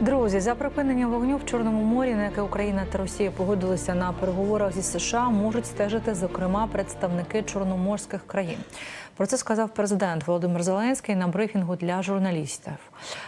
Друзі, за припинення вогню в Чорному морі, на яке Україна та Росія погодилися на переговорах зі США, можуть стежити зокрема представники чорноморських країн. Про це сказав президент Володимир Зеленський на брифінгу для журналістів.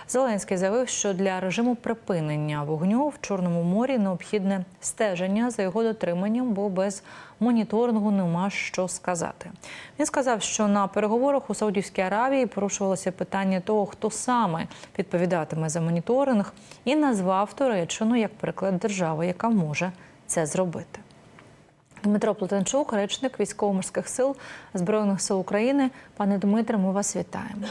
Зеленський заявив, що для режиму припинення вогню в Чорному морі необхідне стеження за його дотриманням, бо без моніторингу нема що сказати. Він сказав, що на переговорах у Саудівській Аравії порушувалося питання того, хто саме відповідатиме за моніторинг, і назвав Туреччину як приклад держави, яка може це зробити. Дмитро Плетенчук, речник військово-морських сил Збройних сил України. Пане Дмитре, ми вас вітаємо.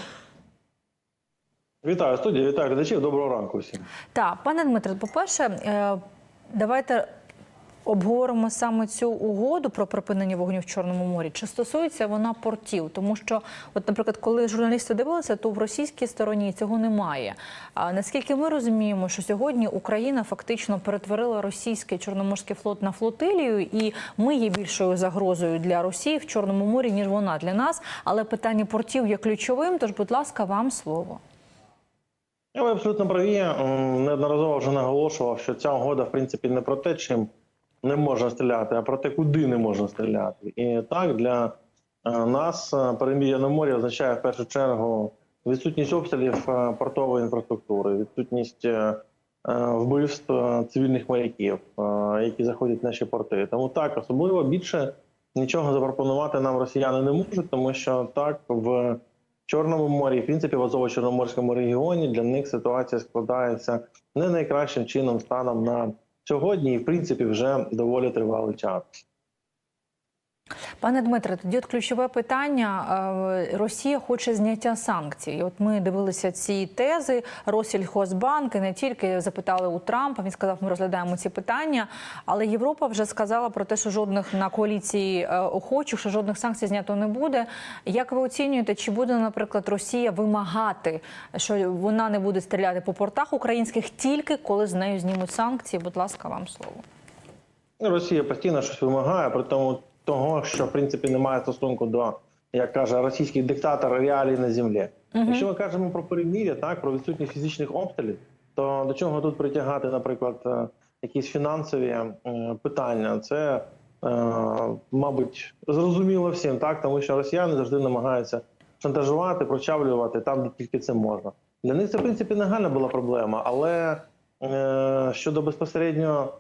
Вітаю студія, вітаю глядачів. Доброго ранку всім. Так, пане Дмитре, по-перше, е, давайте обговоримо саме цю угоду про припинення вогню в Чорному морі. Чи стосується вона портів? Тому що, от, наприклад, коли журналісти дивилися, то в російській стороні цього немає. А наскільки ми розуміємо, що сьогодні Україна фактично перетворила російський чорноморський флот на флотилію, і ми є більшою загрозою для Росії в Чорному морі, ніж вона для нас. Але питання портів є ключовим. Тож, будь ласка, вам слово. Ви абсолютно праві. Неодноразово вже наголошував, що ця угода, в принципі, не про те, чим не можна стріляти, а про те, куди не можна стріляти. І так для е, нас е, перемір'я на морі означає в першу чергу відсутність обстрілів е, портової інфраструктури, відсутність вбивств цивільних моряків, які заходять в наші порти. Тому так, особливо більше нічого запропонувати нам росіяни не можуть, тому що так в Чорному морі, в принципі, в Азово-Чорноморському регіоні для них ситуація складається не найкращим чином станом на сьогодні, і в принципі вже доволі тривалий час. Пане Дмитре, тоді от ключове питання. Росія хоче зняття санкцій. От ми дивилися ці тези. Россельхозбанк і не тільки запитали у Трампа. Він сказав, ми розглядаємо ці питання. Але Європа вже сказала про те, що жодних на коаліції е, охочих, що жодних санкцій знято не буде. Як ви оцінюєте, чи буде, наприклад, Росія вимагати, що вона не буде стріляти по портах українських тільки коли з нею знімуть санкції? Будь ласка, вам слово. Росія постійно щось вимагає, при тому того, що в принципі немає стосунку до, як каже російський диктатор, реалій на землі. Якщо ми кажемо про перемір'я, так про відсутність фізичних обстрілів, то до чого тут притягати, наприклад, е, якісь фінансові е, питання? Це, е, мабуть, зрозуміло всім, так тому що росіяни завжди намагаються шантажувати, прочавлювати там, де тільки це можна. Для них це в принципі нагальна була проблема, але щодо безпосередньо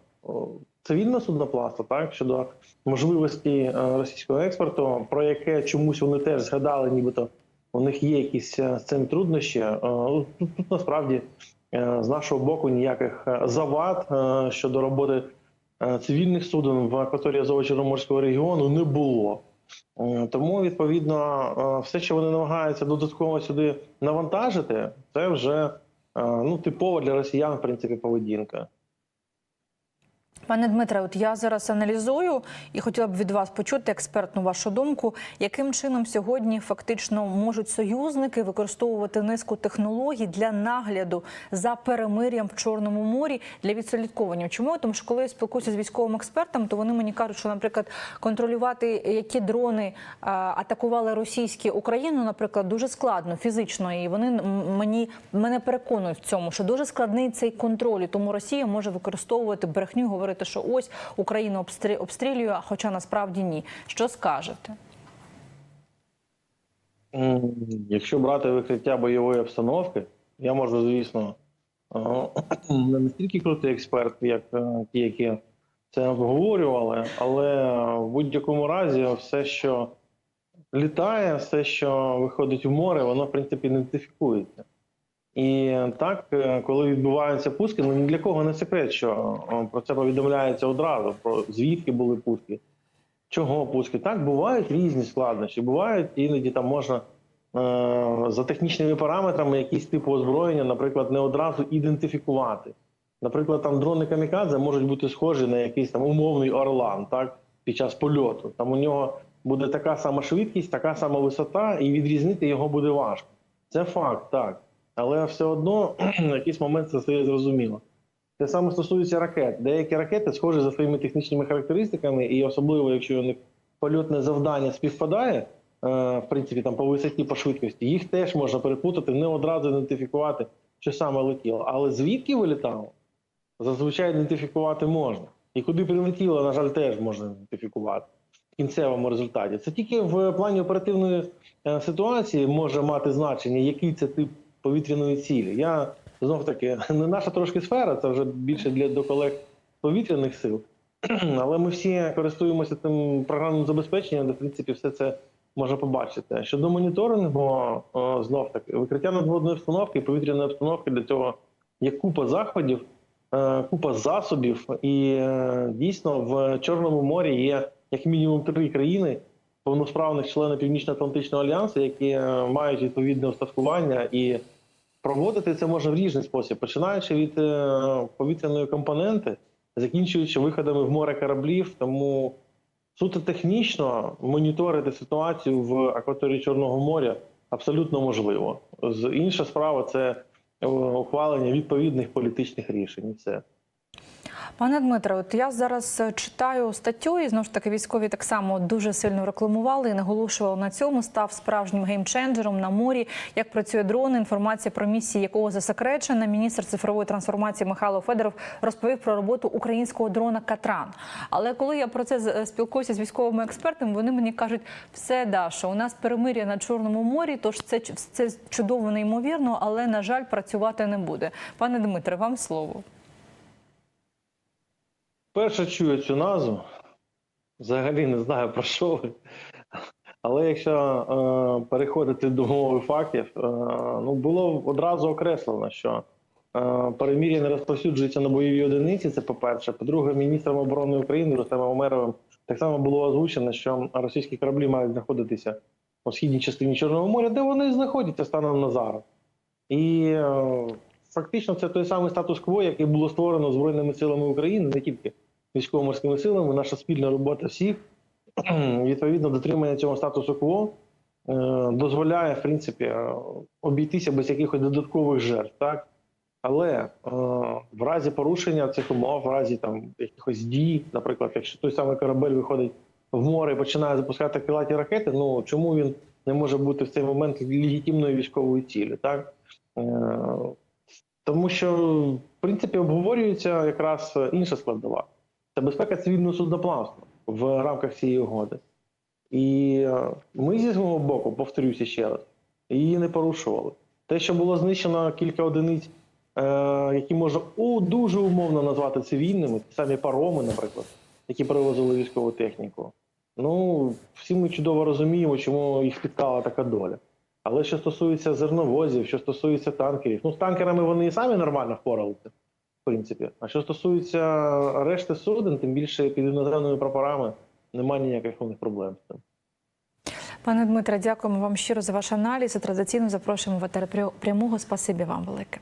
о, цивільного судноплавства, так щодо можливості е, російського експорту, про яке чомусь вони теж згадали, нібито у них є якісь е, з цим труднощі. Е, Тут, тут насправді з нашого боку ніяких завад щодо роботи цивільних суден в акваторії Азово-Чорноморського регіону не було. Тому відповідно все, що вони намагаються додатково сюди навантажити, це вже ну типово для росіян, в принципі, поведінка. Пане Дмитре, от я зараз аналізую і хотіла б від вас почути експертну вашу думку, яким чином сьогодні фактично можуть союзники використовувати низку технологій для нагляду за перемир'ям в Чорному морі для відслідковування. Чому? Тому, що коли я спілкуюся з військовим експертом, то вони мені кажуть, що, наприклад, контролювати, які дрони а, атакували російські Україну, наприклад, дуже складно фізично, і вони мені мене переконують в цьому, що дуже складний цей контроль, і тому Росія може використовувати брехню, і говорити, що ось обстрі- обстрілює, хоча насправді ні. Що скажете? Якщо брати викриття бойової обстановки, я можу, звісно, не настільки крутий експерт, як е, ті, які це обговорювали, але в будь-якому разі все, що літає, все, що виходить в море, воно в принципі ідентифікується. І так, е, коли відбуваються пуски, ну ні для кого не секрет, що про це повідомляється одразу, про звідки були пуски, чого пуски. Так, бувають різні складнощі. Бувають іноді там можна е, за технічними параметрами якісь типу озброєння, наприклад, не одразу ідентифікувати. Наприклад, там дрони камікадзе можуть бути схожі на якийсь там умовний орлан, так, під час польоту. Там у нього буде така сама швидкість, така сама висота, і відрізнити його буде важко. Це факт, так. Але все одно в якийсь момент це стає зрозуміло. Те саме стосується ракет. Деякі ракети схожі за своїми технічними характеристиками, і особливо, якщо них польотне завдання співпадає, е, в принципі, там по висоті, по швидкості, їх теж можна перепутати, не одразу ідентифікувати що саме летіло. Але звідки вилітало, зазвичай ідентифікувати можна. І куди прилетіло, на жаль, теж можна ідентифікувати в кінцевому результаті. Це тільки в плані оперативної е, ситуації може мати значення, який це тип повітряної цілі. Я знов таки не наша трошки сфера, це вже більше для до колег повітряних сил. Але ми всі користуємося тим програмним забезпеченням, де в принципі все це можна побачити. Щодо моніторингу, знов таки викриття надводної обстановки повітряної обстановки для цього є купа заходів, е, купа засобів, і е, дійсно в Чорному морі є як мінімум три країни повносправних членів Північно-Атлантичного альянсу, які е, мають відповідне устаткування і проводити це можна в різний спосіб, починаючи від е, повітряної компоненти, закінчуючи виходами в море кораблів. Тому суто технічно моніторити ситуацію в акваторії Чорного моря абсолютно можливо. Інша справа це е, ухвалення відповідних політичних рішень. Все. Пане Дмитре, от я зараз е, читаю статтю, і знову ж таки військові так само дуже сильно рекламували і наголошували на цьому. Став справжнім геймченджером на морі. Як працює дрон, інформація про місії якого засекречена. Міністр цифрової трансформації Михайло Федоров розповів про роботу українського дрона Катран. Але коли я про це з- спілкуюся з військовими експертами, вони мені кажуть, все Даша, у нас перемир'я на Чорному морі, тож це це чудово неймовірно, але на жаль, працювати не буде. Пане Дмитре, вам слово. Перше чую цю назву, взагалі не знаю про що ви. Але якщо е, переходити до мови фактів, е, ну було одразу окреслено, що е, перемір'я не розповсюджується на бойові одиниці. Це по-перше. По-друге, міністром оборони України Рустемом Омеровим так само було озвучено, що російські кораблі мають знаходитися у східній частині Чорного моря, де вони знаходяться станом на зараз. І е, фактично це той самий статус-кво, який було створено Збройними силами України, не тільки військово-морськими силами. Наша спільна робота всіх відповідно дотримання цього статусу-кво е, дозволяє в принципі е, обійтися без якихось додаткових жертв, так? Але е, в разі порушення цих умов, в разі там якихось дій, наприклад, якщо той самий корабель виходить в море і починає запускати крилаті ракети, ну чому він не може бути в цей момент легітимною військовою цілі, так? Тому що в принципі обговорюється якраз інша складова це безпека цивільного судноплавства в рамках цієї угоди. І е, ми зі свого боку, повторюся ще раз, її не порушували. Те, що було знищено кілька одиниць, е, які можна дуже умовно назвати цивільними, ті самі пароми, наприклад, які перевозили військову техніку. Ну, всі ми чудово розуміємо, чому їх спіткала така доля. Але що стосується зерновозів, що стосується танкерів, ну з танкерами вони і самі нормально впоралися, принципі. А що стосується решти суден, тим більше під іноземними прапорами, немає ніяких у них проблем. Пане Дмитре, дякуємо вам щиро за ваш аналіз. Традиційно запрошуємо в етер прямого. Спасибі вам велике.